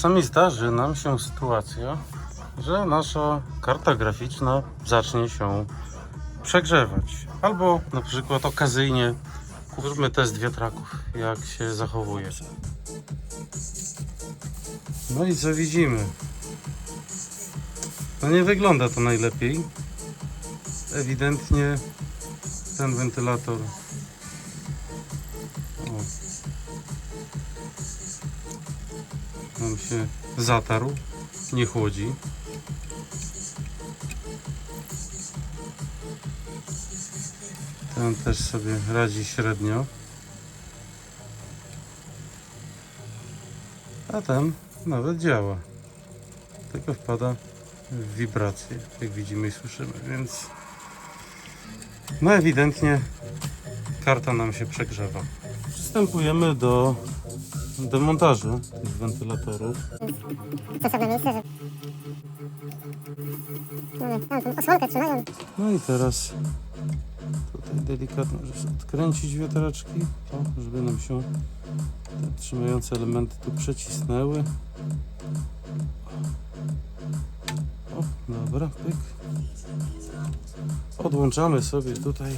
Czasami zdarzy nam się sytuacja, że nasza karta graficzna zacznie się przegrzewać. Albo na przykład okazyjnie zróbmy test wiatraków, jak się zachowuje. No i co widzimy? No nie wygląda to najlepiej. Ewidentnie ten wentylator się zatarł, nie chłodzi. Ten też sobie radzi średnio. A ten nawet działa. Tylko wpada w wibracje, jak widzimy i słyszymy, więc no ewidentnie karta nam się przegrzewa. Przystępujemy do demontażu tych wentylatorów. Stosowne miejsce, że... Osłonkę trzymają. No i teraz tutaj delikatnie odkręcić wiatraczki, o, żeby nam się te trzymające elementy tu przecisnęły. O, dobra, pyk. Odłączamy sobie tutaj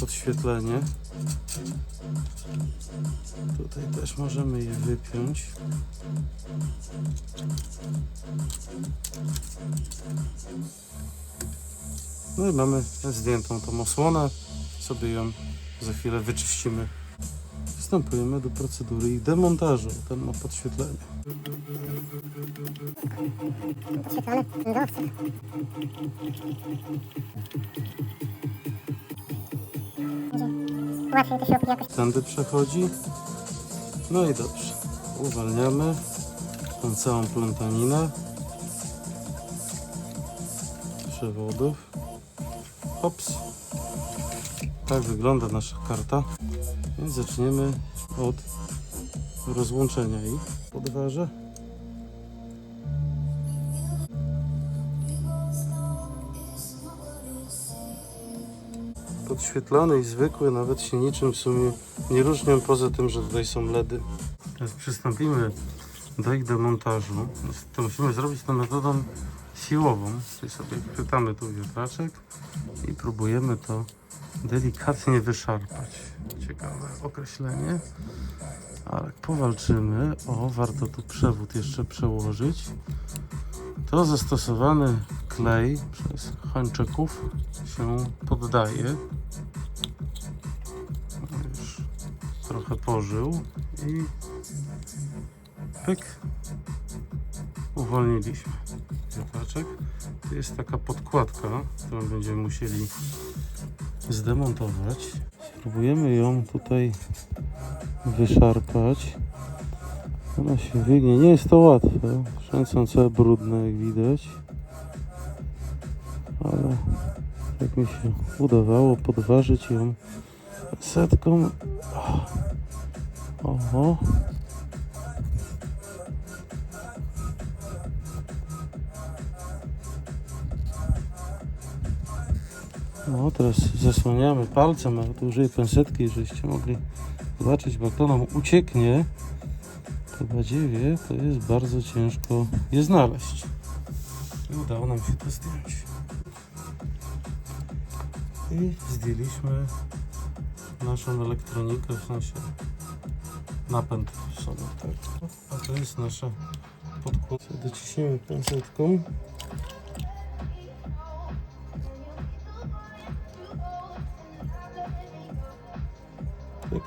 podświetlenie. Też możemy je wypiąć. No i mamy zdjętą tą osłonę. Sobie ją za chwilę wyczyścimy. Przystępujemy do procedury ich demontażu. Ten ma podświetlenie. Podświetlone. Tędy przechodzi. No i dobrze. Uwalniamy tą całą plątaninę przewodów. Hops. Tak wygląda nasza karta. Więc zaczniemy od rozłączenia ich w podwarze. podświetlony i zwykły, nawet się niczym w sumie nie różnią, poza tym, że tutaj są LEDy. Teraz przystąpimy do ich demontażu. To musimy zrobić to metodą siłową, czyli sobie chwytamy tu wiatraczek i próbujemy to delikatnie wyszarpać. Ciekawe określenie. Ale powalczymy, o, warto tu przewód jeszcze przełożyć. To zastosowany klej przez Hańczyków się poddaje. Już trochę pożył i pyk. Uwolniliśmy wiatraczek. Tu jest taka podkładka, którą będziemy musieli zdemontować. Spróbujemy ją tutaj wyszarpać. Ona się wygnie. Nie jest to łatwe. Są całe brudne, jak widać. Ale jak mi się udawało podważyć ją setką. Oho. No teraz zasłaniamy palcem, ale tu użyję pensetki, żebyście mogli zobaczyć, bo to nam ucieknie, to badziewie to jest bardzo ciężko je znaleźć. I udało nam się to zdjąć. I zdjęliśmy naszą elektronikę, w sensie napęd sobie, tak. A to jest nasza podkładka. Dociśniemy pensetką.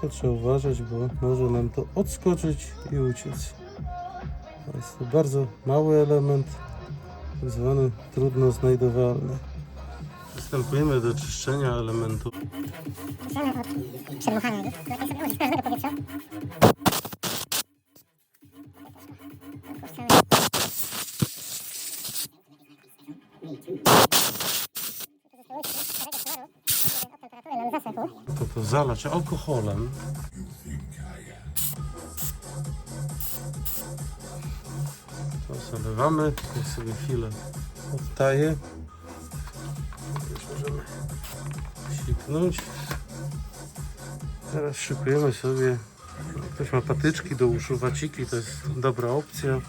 Tylko trzeba uważać, bo może nam to odskoczyć i uciec. Jest to bardzo mały element, tak zwany trudno znajdowalny. Przystępujemy do czyszczenia elementu. Zaczynamy od ich. Sobie użyć powietrza. To to zalać alkoholem. To zalewamy, niech sobie chwilę odtaje. Możemy siknąć. Teraz szykujemy sobie Ktoś ma patyczki do uszu, waciki, to jest dobra opcja.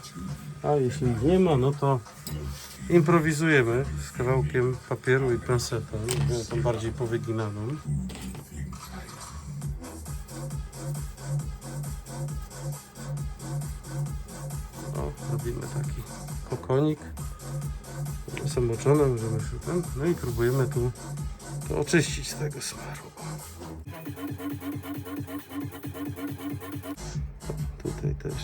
A jeśli nie ma, no to improwizujemy z kawałkiem papieru i pensetą, tą bardziej powyginaną. Kokonik zamoczone, możemy szukać. No i próbujemy tu to oczyścić z tego smaru. Tutaj też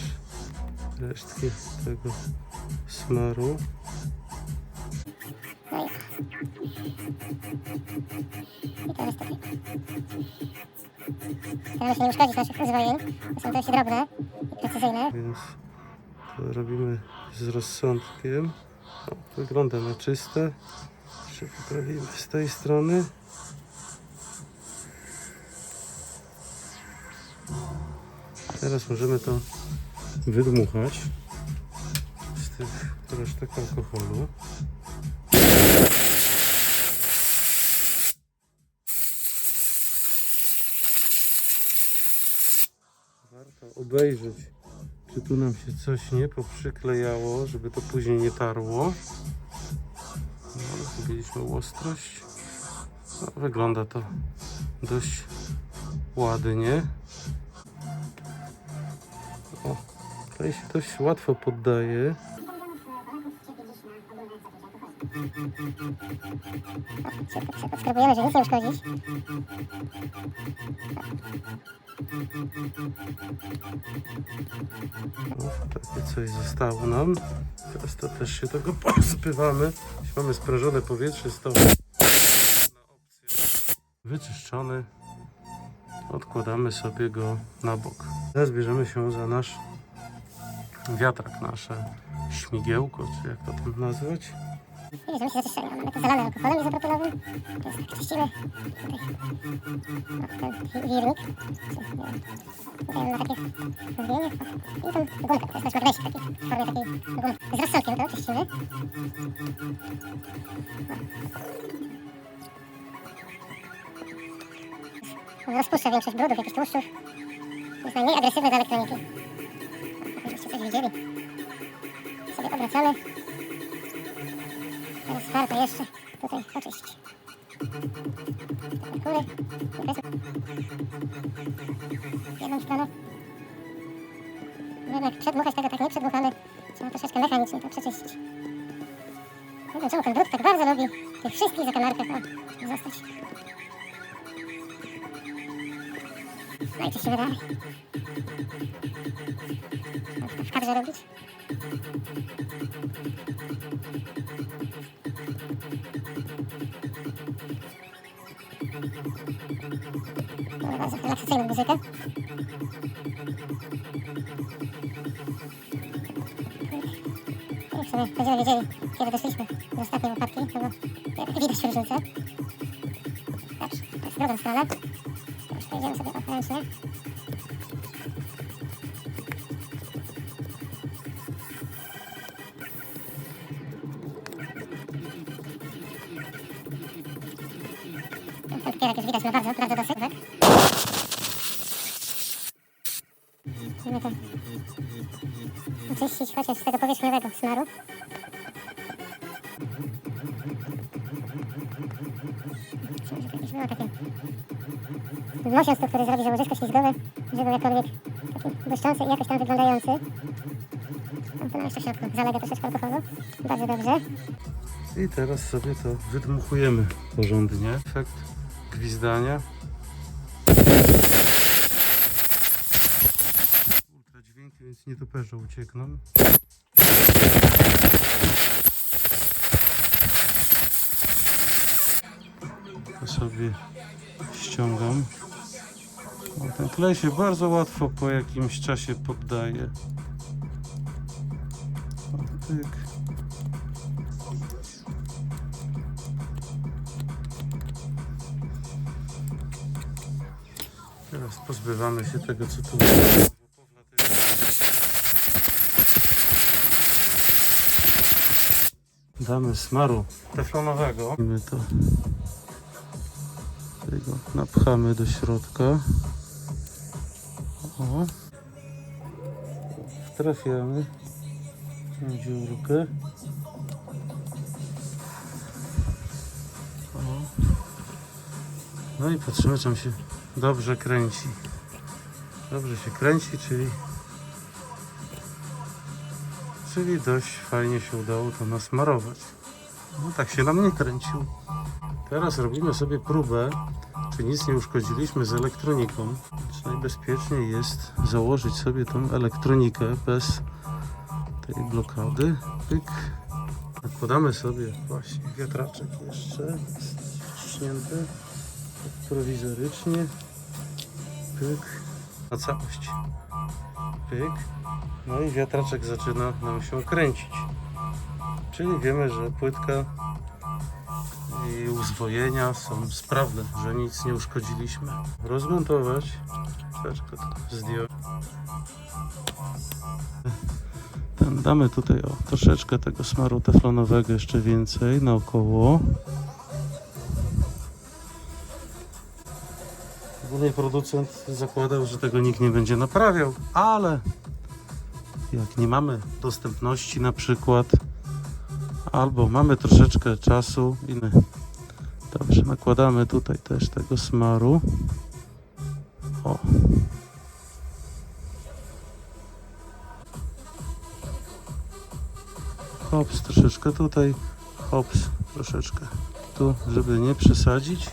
resztki tego smaru. No i, i teraz tutaj. Staramy się nie uszkodzić naszych uzwojeń, bo są dość drobne i precyzyjne. Więc robimy z rozsądkiem. O, wygląda na czyste. Jeszcze poprawimy z tej strony. Teraz możemy to wydmuchać z tych resztek alkoholu. Warto obejrzeć, czy tu nam się coś nie poprzyklejało, żeby to później nie tarło. No, zrobiliśmy ostrość. No, wygląda to dość ładnie. O, klej się dość łatwo poddaje. Skrobujemy, żeby nic nie uszkodzić. Takie coś zostało nam. Teraz to też się tego. Jeśli mamy sprężone powietrze, opcję. Wyczyszczony. Odkładamy sobie go na bok. Teraz bierzemy się za nasz wiatrak, nasze śmigiełko, czy jak to tam nazwać. Widzisz, my się zaczyszczamy. Mamy to zalane alkoholem izopropylowym. To jest tak czyścimy. Tutaj. O, ten wirnik. Tutaj on ma takie. O, I tą gumkę. To jest nasz magnesik taki. W formie takiej gumki. Z rozsądkiem to czyścimy. On rozpuszcza większość brudów, jakichś tłuszczów. Jest najmniej agresywny do elektroniki. O, Żebyście coś widzieli. Sobie obracamy. Warto jeszcze tutaj oczyścić. Góry, okresu. W jedną stronę. Jednak przedmuchać tego tak nie przedmuchamy. Trzeba troszeczkę mechanicznie to przeczyścić. Nie wiem czemu ten brud tak bardzo lubi tych wszystkich zakamarkach o, zostać. No i dalej. Można to w kadrze robić. Relaksacyjną muzykę. Jak sobie będziemy wiedzieli, kiedy doszliśmy do ostatniej łopatki, no bo widać różnicę. Dobrze, w drugą stronę. Już pojedziemy sobie ręcznie. Kierek już widać ma bardzo, bardzo dosyć? Musimy to oczyścić chociaż z tego powierzchniowego smaru. Jakieś było takie Mosiąc tu, który zrobi, że ślizgowe, żeby był jakkolwiek taki błyszczący i jakoś tam wyglądający. Tam to jeszcze w środku zalega troszeczkę alkoholu. Bardzo dobrze. I teraz sobie to wydmuchujemy porządnie. Efekt gwizdania. Ultra dźwięki, więc nietoperze uciekną. To sobie ściągam. O, ten klej się bardzo łatwo po jakimś czasie poddaje. O, tyk. Pozbywamy się tego, co tu Damy smaru teflonowego. My to tego napchamy do środka. O. Trafiamy na dziurkę. O. No i patrzymy, czy on się dobrze kręci. Dobrze się kręci, czyli czyli dość fajnie się udało to nasmarować. No tak się nam nie kręcił. Teraz robimy sobie próbę, czy nic nie uszkodziliśmy z elektroniką. Więc najbezpieczniej jest założyć sobie tą elektronikę bez tej blokady. Pyk. Nakładamy sobie właśnie wiatraczek jeszcze. Tak prowizorycznie. Pyk. Na całość. Pyk. No i wiatraczek zaczyna nam się kręcić. Czyli wiemy, że płytka i uzwojenia są sprawne, że nic nie uszkodziliśmy. Rozmontować. Troszeczkę to zdjąć. Ten damy tutaj o, troszeczkę tego smaru teflonowego jeszcze więcej naokoło. Producent zakładał, że tego nikt nie będzie naprawiał, ale jak nie mamy dostępności na przykład, albo mamy troszeczkę czasu, inny. Dobrze, nakładamy tutaj też tego smaru. O. Hops troszeczkę tutaj, hops troszeczkę tu, żeby nie przesadzić.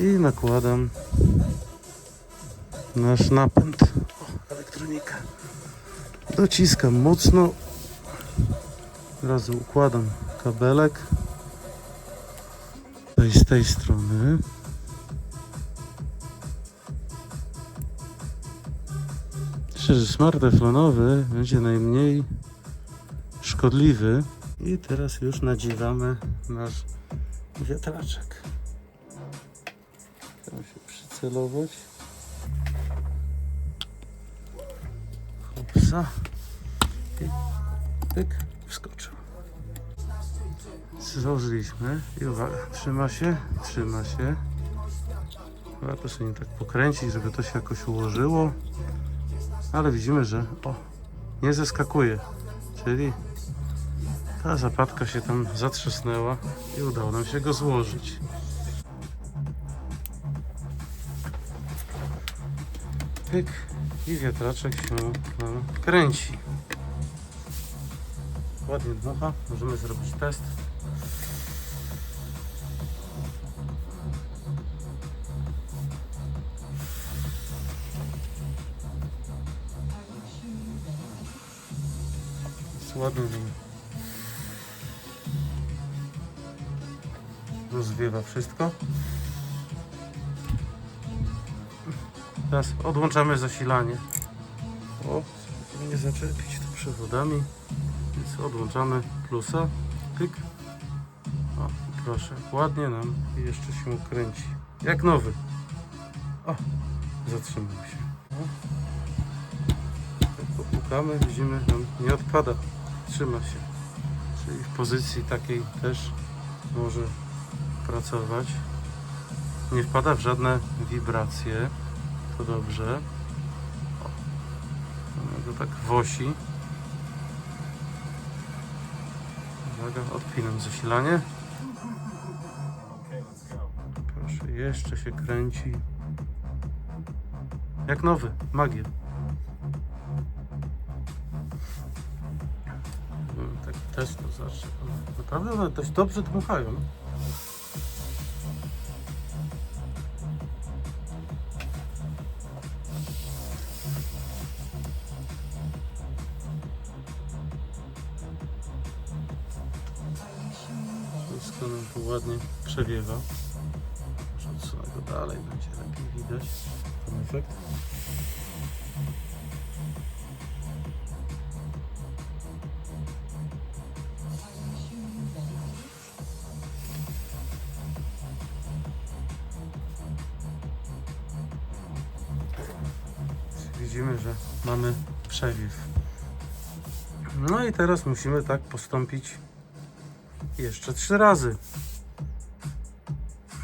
I nakładam nasz napęd. O, elektronika. Dociskam mocno. Od razu układam kabelek. Tutaj z tej strony. Myślę, że smar teflonowy będzie najmniej szkodliwy. I teraz już nadziewamy nasz wiatraczek. Trzeba się przycelować. Hopsa. I pyk, wskoczył. Złożyliśmy i uwaga, trzyma się, trzyma się. Warto sobie nie tak pokręcić, żeby to się jakoś ułożyło. Ale widzimy, że o, nie zeskakuje. Czyli ta zapadka się tam zatrzasnęła i udało nam się go złożyć. Pyk i wiatraczek się nam kręci. Ładnie dmucha, możemy zrobić test. Jest rozwiewa wszystko. Teraz odłączamy zasilanie. O, nie zaczepić to przewodami. Więc odłączamy plusa. Pyk. O, proszę. Ładnie nam jeszcze się kręci. Jak nowy. O, zatrzymał się. O. Jak popukamy, widzimy, nam nie odpada. Trzyma się. Czyli w pozycji takiej też może pracować. Nie wpada w żadne wibracje. To dobrze. Mamy tak wosi. Uwaga, odpinam zasilanie. Proszę, jeszcze się kręci. Jak nowy, magia. Tak też to zawsze. Naprawdę one dość dobrze dmuchają. Go dalej, będzie lepiej widać ten efekt. Widzimy, że mamy przewiew. No i teraz musimy tak postąpić jeszcze trzy razy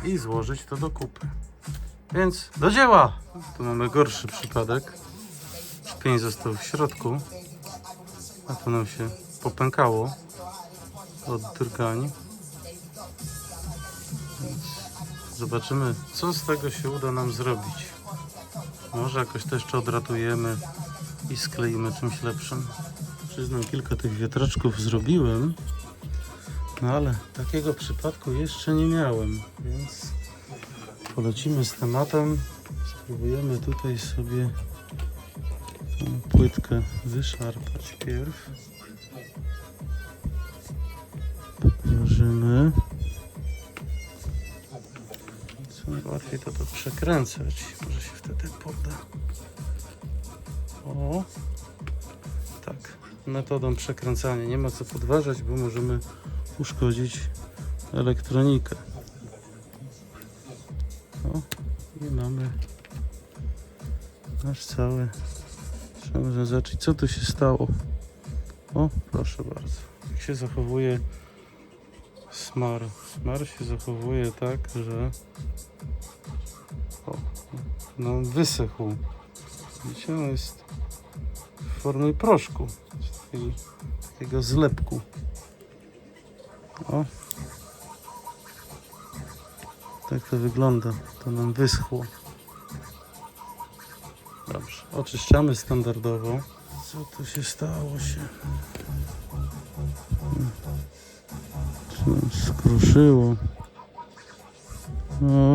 i złożyć to do kupy. Więc do dzieła! Tu mamy gorszy przypadek. Pień został w środku, a to nam się popękało od drgań. Więc zobaczymy, co z tego się uda nam zrobić. Może jakoś to jeszcze odratujemy i skleimy czymś lepszym. Przyznam, kilka tych wiatraczków zrobiłem, no ale takiego przypadku jeszcze nie miałem, więc polecimy z tematem. Spróbujemy tutaj sobie tą płytkę wyszarpać pierw. Podłożymy. Co najłatwiej to to przekręcać. Może się wtedy poda. O. Tak. Metodą przekręcania. Nie ma co podważać, bo możemy uszkodzić elektronikę. O. I mamy nasz cały. Trzeba można zobaczyć, co tu się stało. O, proszę bardzo. Jak się zachowuje smar. Smar się zachowuje tak, że o, no wysechł. Widzicie, on jest w formie proszku, czyli takiego zlepku. O. Tak to wygląda. To nam wyschło. Dobrze, oczyszczamy standardowo. Co tu się stało się? Czy nam skruszyło?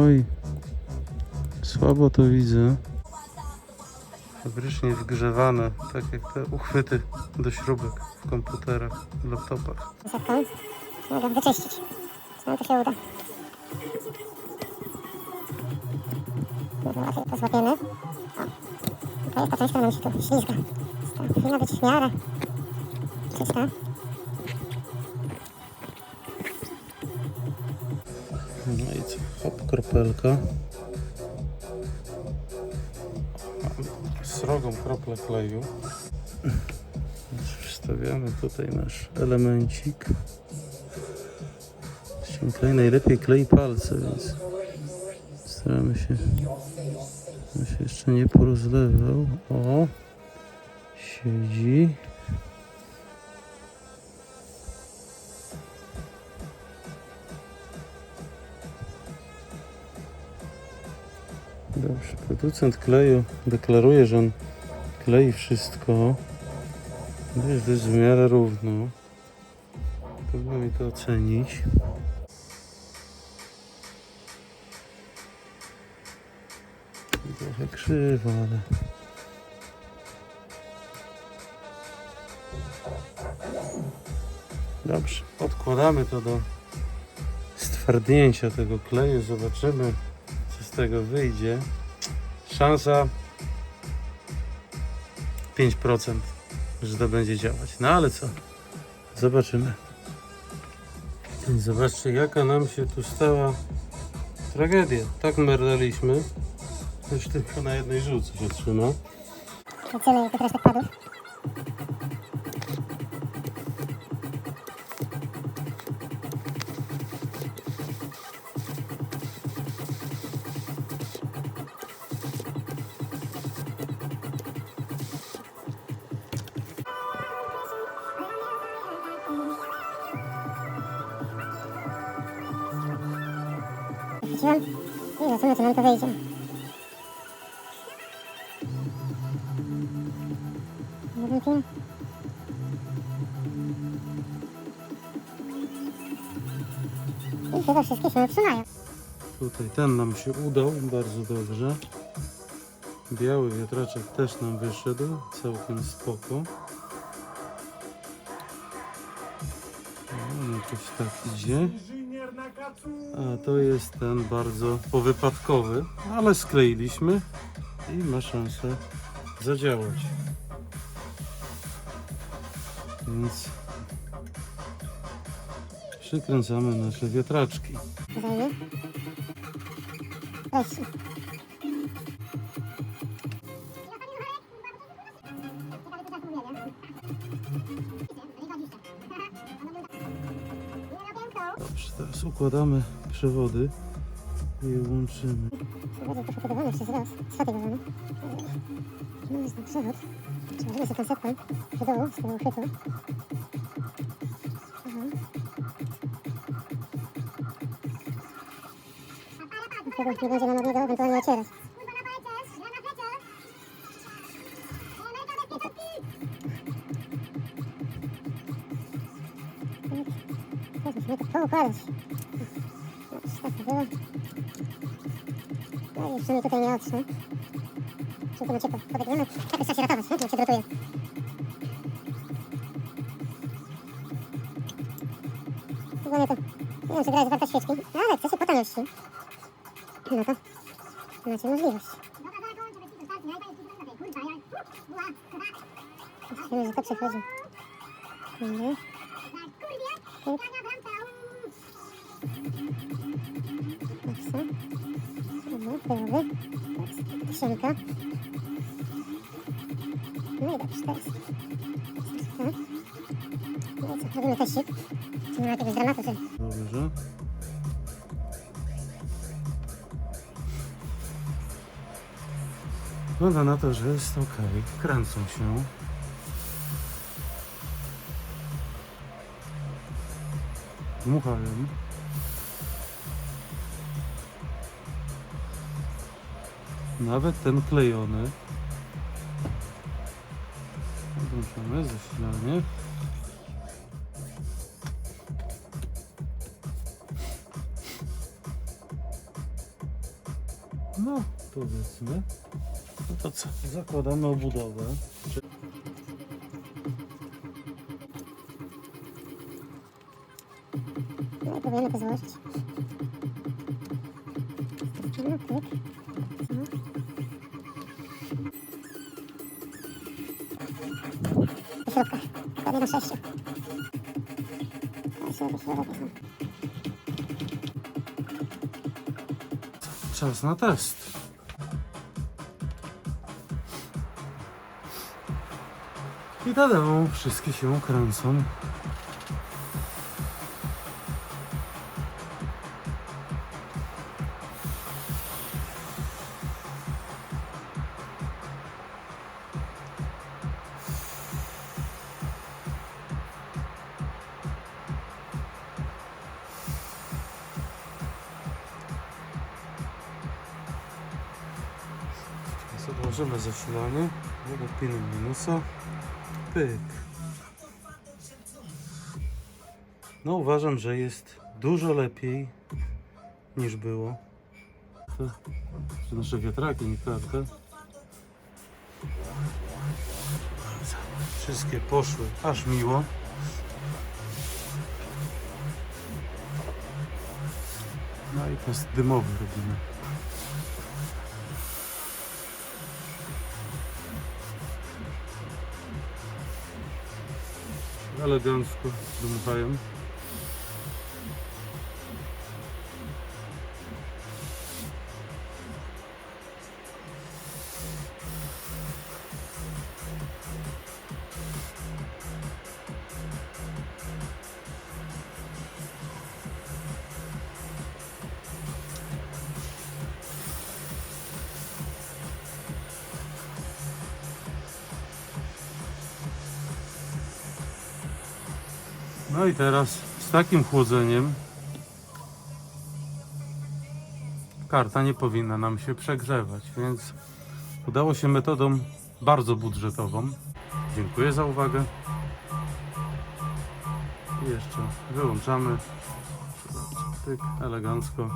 Oj, słabo to widzę. Fabrycznie wgrzewane, tak jak te uchwyty do śrubek w komputerach, w laptopach. Mogę wyczyścić. Czy nam to się uda? Może łatwiej to złapiemy. O. To jest ta część, która nam się tu ślizga. Ta powinna być w miarę czysta. No i co? Hop, kropelka. Srogą kroplę kleju. Wstawiamy tutaj nasz elemencik. Klej najlepiej klei palce, więc staramy się, żeby się jeszcze nie porozlewał. O, siedzi. Dobrze, producent kleju deklaruje, że on klei wszystko. Wiesz, to jest w miarę równo. Trudno mi to ocenić. Trochę krzywo, ale... Dobrze, odkładamy to do stwardnięcia tego kleju. Zobaczymy, co z tego wyjdzie. Szansa 5%, że to będzie działać. No ale co? Zobaczymy. Zobaczcie, jaka nam się tu stała tragedia. Tak merdaliśmy. Już tylko na jednej żółce się trzyma. Wrzucimy tych resztek padów. Film. I chyba wszystkie się trzymają. Tutaj ten nam się udał bardzo dobrze. Biały wiatraczek też nam wyszedł, całkiem spoko. O, jakoś tak idzie. A to jest ten bardzo powypadkowy, ale skleiliśmy i ma szansę zadziałać. Więc przykręcamy nasze wiatraczki. Dobrze, teraz układamy przewody. Je łączymy. Bardziej poszukowany przez raz. Sfatygowane. No jest na przewód. Przełożymy sobie konceptę do dołu z tego uchwytu. I Wtedy nie będzie nam od niego ewentualnie ocierać. Musimy to poukładać. No, tak to było. No i przynajmniej tutaj nie otrze. Czy to na ciepło podegniemy? Jakoś trzeba się ratować, nie? Jak się drotuje. Ogólnie to, nie wiem czy gra jest warta świeczki, ale chce się po taniości. No to macie możliwość. Wiemy, że to przechodzi. Dobra. Dobra, tyłowy. Tysiąka. No i dobrze, teraz. Tak. No i co, robimy teścik. Czy nie ma jakiegoś dramatu, że Dobrze. Wygląda na to, że jest ok. Kręcą się. Dmuchają. Nawet ten klejony. Włączamy zasilanie. No, powiedzmy. No to co? Zakładamy obudowę. Do środka. Dokładnie do sześciu. Czas na test. I tada, wszystkie się kręcą. Jego pinu minusa. Pyk. No uważam, że jest dużo lepiej niż było. To nasze wiatraki, nie? Wszystkie poszły aż miło. No i test dymowy robimy. Elegancko dmuchają. No i teraz z takim chłodzeniem karta nie powinna nam się przegrzewać, więc udało się metodą bardzo budżetową. Dziękuję za uwagę. I jeszcze wyłączamy. Tyk, elegancko.